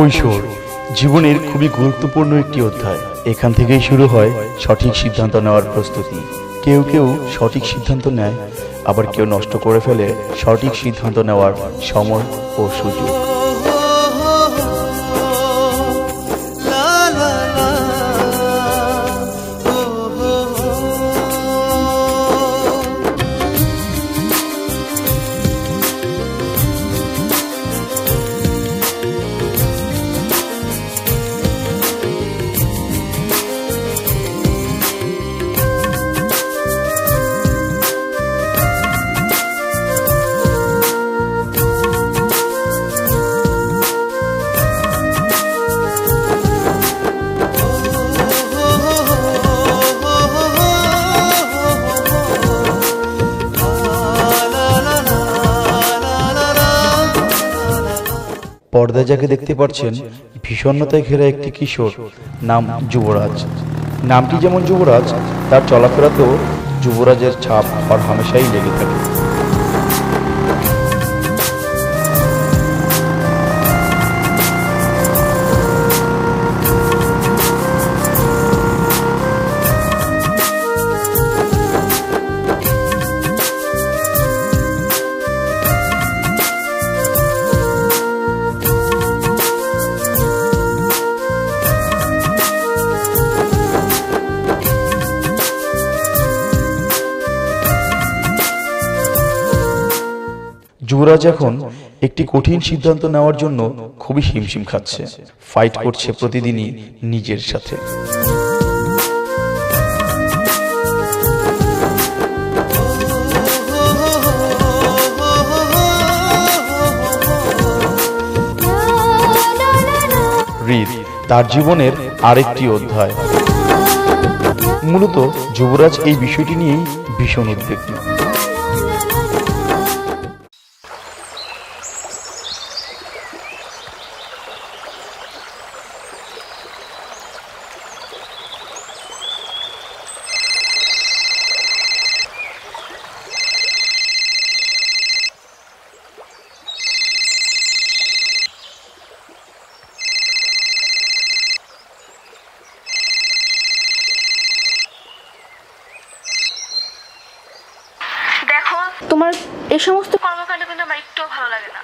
কৈশোর। জীবনের খুবই গুরুত্বপূর্ণ একটি অধ্যায়। এখান থেকেই শুরু হয় সঠিক সিদ্ধান্ত নেওয়ার প্রস্তুতি। কেউ কেউ সঠিক সিদ্ধান্ত নেয়, আবার কেউ নষ্ট করে ফেলে সঠিক সিদ্ধান্ত নেওয়ার সময় ও সুযোগ। পর্দায় যাকে দেখতে পাচ্ছেন ভীষণতায় ঘেরা একটি কিশোর, নাম যুবরাজ। নামটি যেমন যুবরাজ, তার চলাফেরাতেও যুবরাজের ছাপ আর হামেশাই লেগে থাকে। যুবরাজ এখন একটি কঠিন সিদ্ধান্ত নেওয়ার জন্য খুবই হিমশিম খাচ্ছে ফাইট করছে প্রতিদিনই নিজের সাথে। তার জীবনের আরেকটি অধ্যায়। মূলত যুবরাজ এই বিষয়টি নিয়েই ভীষণ উদ্বিগ্ন দেখো তোমার এই সমস্ত কর্মকাণ্ড কিন্তু আমার একটুও ভালো লাগে না।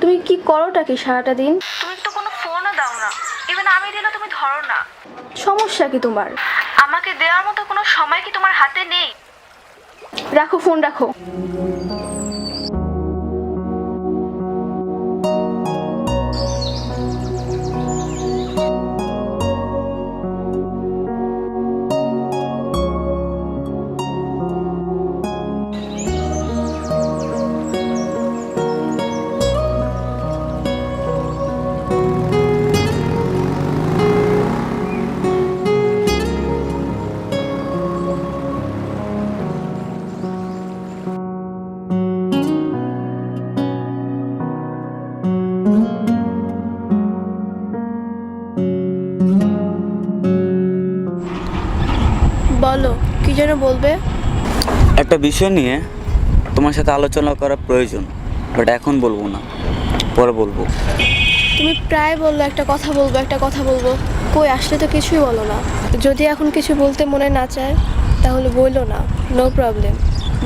তুমি কি করোটা কি সারাটা দিন? তুমি তো কোনো ফোনও দাও না। ইভেন আমি দিলে তুমি ধরো না। সমস্যা কি তোমার? আমাকে দেওয়ার মতো কোনো সময় কি তোমার হাতে নেই? রাখো ফোন রাখো। বলবে? একটা বিষয় নিয়ে তোমার সাথে আলোচনা করা প্রয়োজন বাট এখন বলব না পরে বলব। তুমি প্রায় বলল একটা কথা বলব একটা কথা বলব। কই আসলে তো কিছুই বলো না। যদি এখন কিছু বলতে মনে না চায় তাহলে বলল না নো প্রবলেম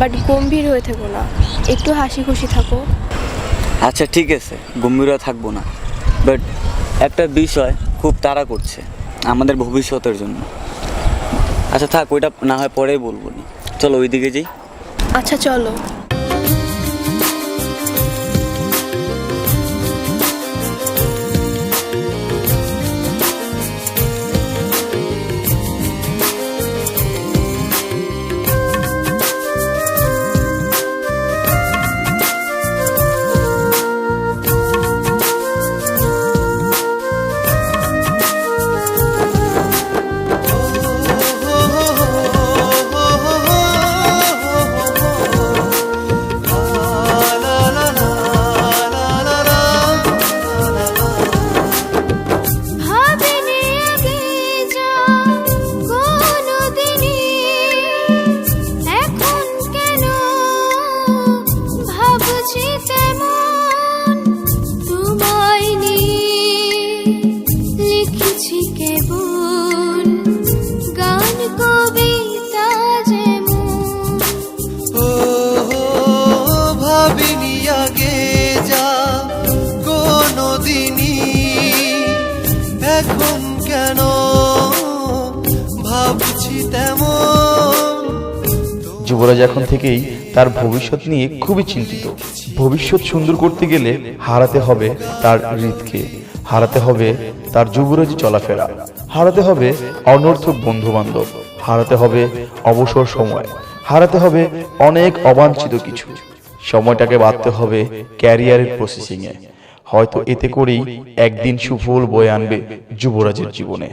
বাট গম্ভীর হয়ে থেকো না একটু হাসি খুশি থাকো। আচ্ছা ঠিক আছে গম্ভীর থাকব না। বাট একটা বিষয় খুব তাড়া করছে আমাদের ভবিষ্যতের জন্য। আচ্ছা থাক ওইটা না হয় পরেই বলব চলো ওইদিকে যাই। আচ্ছা চলো। যুবরাজ এখন থেকেই তার ভবিষ্যৎ নিয়ে খুবই চিন্তিত। ভবিষ্যৎ সুন্দর করতে গেলে হারাতে হবে তার হৃদকে, হারাতে হবে তার যুবরাজি চলাফেরা, হারাতে হবে অনর্থক বন্ধু বান্ধব হারাতে হবে অবসর সময়, হারাতে হবে অনেক অবাঞ্ছিত কিছু। সময়টাকে বাঁধতে হবে ক্যারিয়ারের প্রসেসিংয়ে। হয়তো এতে করেই একদিন সুফল বয়ে আনবে যুবরাজের জীবনে।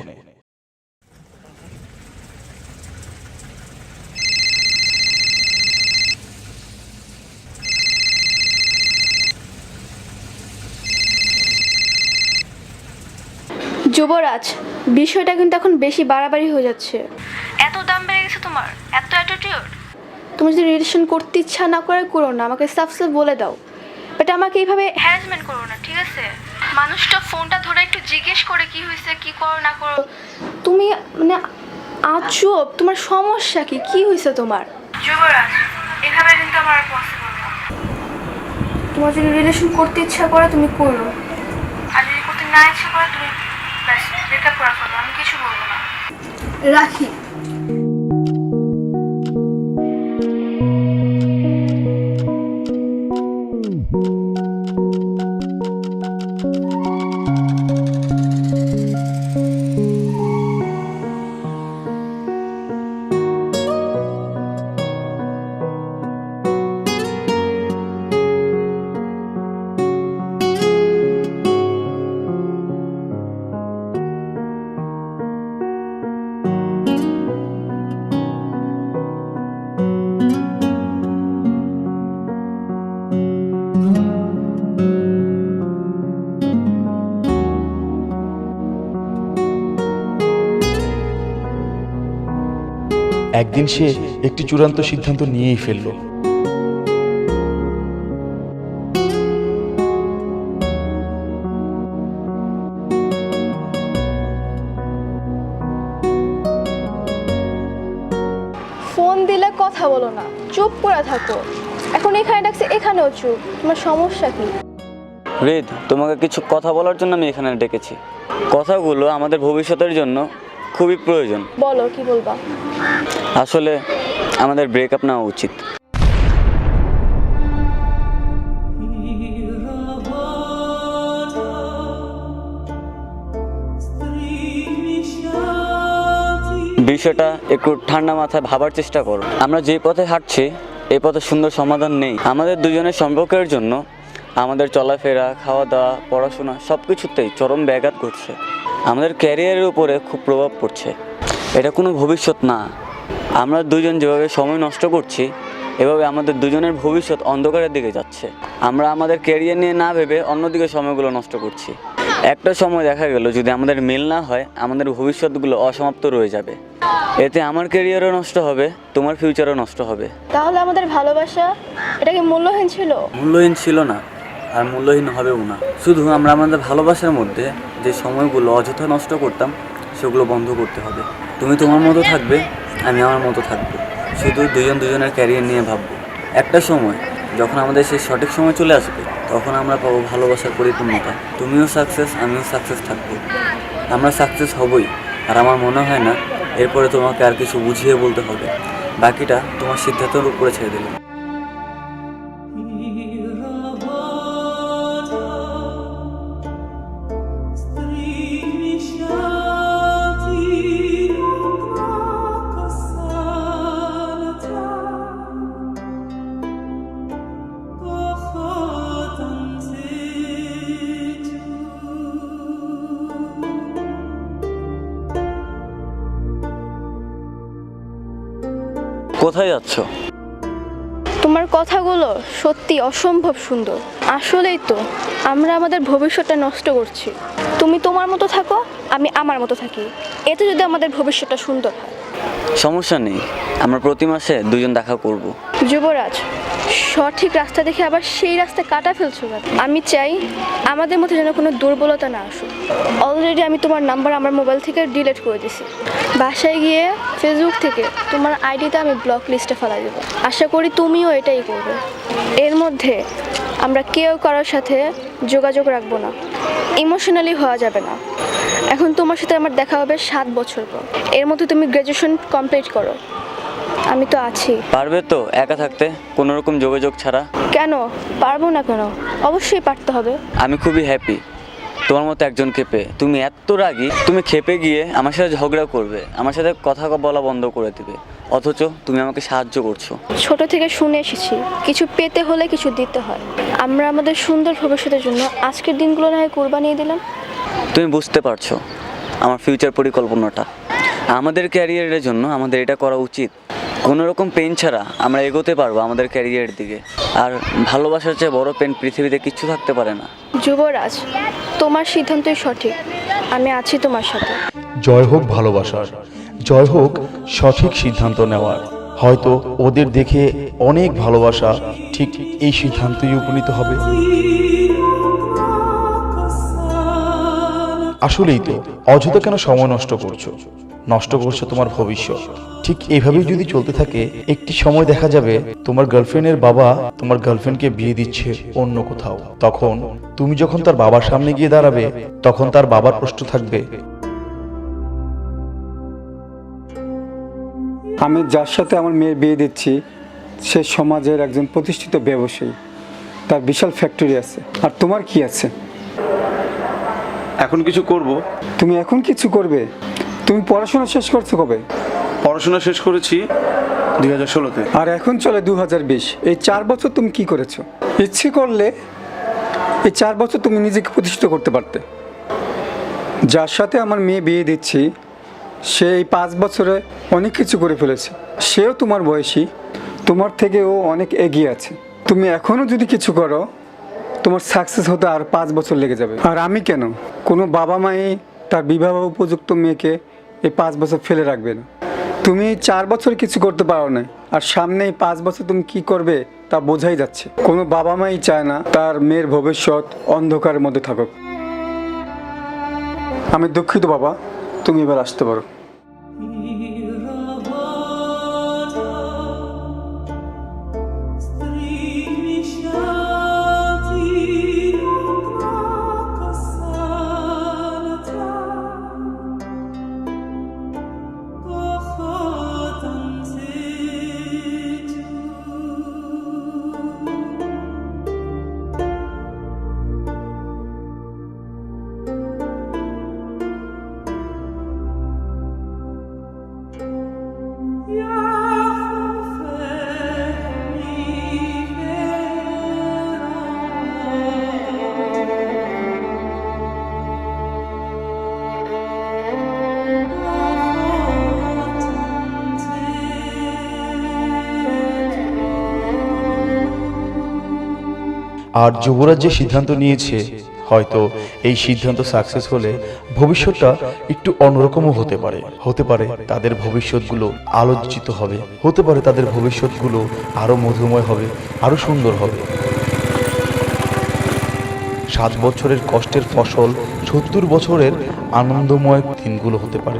যুবরাজ বিষয়টা কিন্তু এখন বেশি বাড়াবাড়ি হয়ে যাচ্ছে। এত দাম বেড়ে গেছে তোমার? এত অ্যাটিটিউড তুমি যদি রিলেশন করতে ইচ্ছা না করে করো না। আমাকে সাফ সাফ বলে দাও। বাট আমাকে এইভাবে হ্যারাসমেন্ট করো না ঠিক আছে? মানুষটা ফোনটা ধরে একটু জিজ্ঞেস করে কি হয়েছে কি করো না করো। তুমি মানে আচুপ তোমার সমস্যা কি? কি হয়েছে তোমার? যুবরাজ এভাবে কিন্তু আমার পসিবল না। তোমার যদি রিলেশন করতে ইচ্ছা করে তুমি করো। আর যদি করতে না ইচ্ছা করে ব্যাস করা আমি কিছু বলব না। রাখি। একদিন সে একটি চূড়ান্ত সিদ্ধান্ত নিয়েই ফেলল। ফোন দিলে কথা বলো না। চুপ করে থাকো। এখন এখানে ডাকছে এখানেও চুপ। তোমার সমস্যা কি? রেদ তোমাকে কিছু কথা বলার জন্য আমি এখানে ডেকেছি। কথাগুলো আমাদের ভবিষ্যতের জন্য খুবই প্রয়োজন। বলো কি বলবা? আসলে আমাদের ব্রেকআপ নেওয়া উচিত। বিষয়টা একটু ঠান্ডা মাথায় ভাবার চেষ্টা করো। আমরা যে পথে হাঁটছি এই পথে সুন্দর সমাধান নেই। আমাদের দুজনের সম্পর্কের জন্য আমাদের চলাফেরা খাওয়া দাওয়া পড়াশোনা সব কিছুতেই চরম ব্যাঘাত ঘটছে। আমাদের ক্যারিয়ারের উপরে খুব প্রভাব পড়ছে। এটা কোনো ভবিষ্যৎ না। আমরা দুজন যেভাবে সময় নষ্ট করছি এভাবে আমাদের দুজনের ভবিষ্যৎ অন্ধকারের দিকে যাচ্ছে। আমরা আমাদের ক্যারিয়ার নিয়ে না ভেবে অন্যদিকে সময়গুলো নষ্ট করছি। একটা সময় দেখা গেল যদি আমাদের মিল না হয় আমাদের ভবিষ্যৎগুলো অসমাপ্ত রয়ে যাবে। এতে আমার ক্যারিয়ারও নষ্ট হবে তোমার ফিউচারও নষ্ট হবে। তাহলে আমাদের ভালোবাসা এটা কি মূল্যহীন ছিল? মূল্যহীন ছিল না। আর মূল্যহীন হবেও না। শুধু আমরা আমাদের ভালোবাসার মধ্যে যে সময়গুলো অযথা নষ্ট করতাম, সেগুলো বন্ধ করতে হবে। তুমি তোমার মতো থাকবে, আমি আমার মতো থাকব। শুধু দুজন দুজনের ক্যারিয়ার নিয়ে ভাববো। একটা সময়, যখন আমাদের সেই সঠিক সময় চলে আসবে, তখন আমরা পাবো ভালোবাসার পরিপূর্ণতা। তুমিও সাকসেস আমিও সাকসেস থাকব। আমরা সাকসেস হবই, আর আমার মনে হয় না, এরপরে তোমাকে আর কিছু বুঝিয়ে বলতে হবে। বাকিটা তোমার সিদ্ধান্তের উপরে ছেড়ে দিলাম। কোথায় যাচ্ছ? তোমার কথাগুলো সত্যি অসম্ভব সুন্দর। আসলেই তো আমরা আমাদের ভবিষ্যৎটা নষ্ট করছি। তুমি তোমার মতো থাকো আমি আমার মতো থাকি। এতে যদি আমাদের ভবিষ্যৎটা সুন্দর হয়। সমস্যা নেই আমরা প্রতি মাসে দুজন দেখা করব। যুবরাজ সঠিক রাস্তা দেখে আবার সেই রাস্তায় কাটা ফেলছো? আমি চাই আমাদের মধ্যে যেন কোনো দুর্বলতা না আসুক। অলরেডি আমি তোমার নাম্বার আমার মোবাইল থেকে ডিলিট করে দিছি বাসায় গিয়ে ফেসবুক থেকে তোমার আইডিটা আমি ব্লক লিস্টে ফেলা দেবো। আশা করি তুমিও এটাই করবে। এর মধ্যে আমরা কেউ কারোর সাথে যোগাযোগ রাখব না। ইমোশনালি হওয়া যাবে না। এখন তোমার সাথে আমার দেখা হবে সাত বছর পর। এর মধ্যে তুমি গ্র্যাজুয়েশন কমপ্লিট করো। আমি তো আছি। পারবে তো একা থাকতে? কোনো রকম যোগাযোগ ছাড়া? কেন? পারব না কেন? অবশ্যই পারতে হবে। আমি খুবই হ্যাপি তোমার মতো একজন খেপে। তুমি এত রাগী তুমি খেপে গিয়ে আমার সাথে ঝগড়া করবে। আমার সাথে কথা বলা বন্ধ করে দিবে। অথচ তুমি আমাকে সাহায্য করছ। ছোট থেকে শুনে এসেছি। কিছু পেতে হলে কিছু দিতে হয়। আমরা আমাদের সুন্দর ভবিষ্যতের জন্য আজকের দিনগুলো না হয় কোরবানিয়ে দিলাম। তুমি বুঝতে পারছ আমার ফিউচার পরিকল্পনাটা। আমাদের ক্যারিয়ারের জন্য আমাদের এটা করা উচিত। কোনো রকম পেন ছাড়া আমরা এগোতে পারব আমাদের ক্যারিয়ারের দিকে। আর ভালোবাসার চেয়ে বড় পেন পৃথিবীতে কিচ্ছু থাকতে পারে না। যুবরাজ তোমার সিদ্ধান্তই সঠিক। আমি আছি তোমার সাথে। জয় হোক ভালোবাসার জয় হোক সঠিক সিদ্ধান্ত নেওয়ার। হয়তো ওদের দেখে অনেক ভালোবাসা ঠিক এই সিদ্ধান্তই উপনীত হবে। আসলেই তো অযথা কেন সময় নষ্ট করছ? নষ্ট করছ তোমার ভবিষ্যৎ। ঠিক এভাবেই যদি চলতে থাকে একটি সময় দেখা যাবে তোমার গার্লফ্রেন্ডের বাবা তোমার গার্লফ্রেন্ডকে বিয়ে দিচ্ছে অন্য কোথাও। তখন তুমি যখন তার বাবার সামনে গিয়ে দাঁড়াবে তখন তার বাবার প্রশ্ন থাকবে আমি যার সাথে আমার মেয়ের বিয়ে দিচ্ছি সে সমাজের একজন প্রতিষ্ঠিত ব্যবসায়ী। তার বিশাল ফ্যাক্টরি আছে। আর তোমার কি আছে? এখন কিছু করব। তুমি এখন কিছু করবে? তুমি পড়াশোনা শেষ করছ কবে? পড়াশোনা শেষ করেছি দুই হাজার ষোলোতে আর এখন চলে দু হাজার বিশ। এই চার বছর তুমি কি করেছ? ইচ্ছে করলে এই চার বছর তুমি নিজেকে প্রতিষ্ঠিত করতে পারতে। যার সাথে আমার মেয়ে বিয়ে দিচ্ছি সে এই পাঁচ বছরে অনেক কিছু করে ফেলেছে। সেও তোমার বয়সী তোমার থেকে ও অনেক এগিয়ে আছে। তুমি এখনও যদি কিছু করো তোমার সাকসেস হতে আর পাঁচ বছর লেগে যাবে। আর আমি কেন? কোনো বাবা মাই তার বিবাহ উপযুক্ত মেয়েকে এই পাঁচ বছর ফেলে রাখবে না। তুমি চার বছর কিছু করতে পারো না আর সামনে এই পাঁচ বছর তুমি কি করবে তা বোঝাই যাচ্ছে। কোনো বাবা মাই চায় না তার মেয়ের ভবিষ্যৎ অন্ধকারের মধ্যে থাকুক। আমি দুঃখিত বাবা, তুমি এবার আসতে পারো। আর যুবরাজ যে সিদ্ধান্ত নিয়েছে, হয়তো এই সিদ্ধান্ত সাকসেস হলে ভবিষ্যৎটা একটু অন্যরকমও হতে পারে। হতে পারে তাদের ভবিষ্যৎগুলো আলোচিত হবে। হতে পারে তাদের ভবিষ্যৎগুলো আরও মধুময় হবে, আরও সুন্দর হবে। সাত বছরের কষ্টের ফসল সত্তর বছরের আনন্দময় দিনগুলো হতে পারে।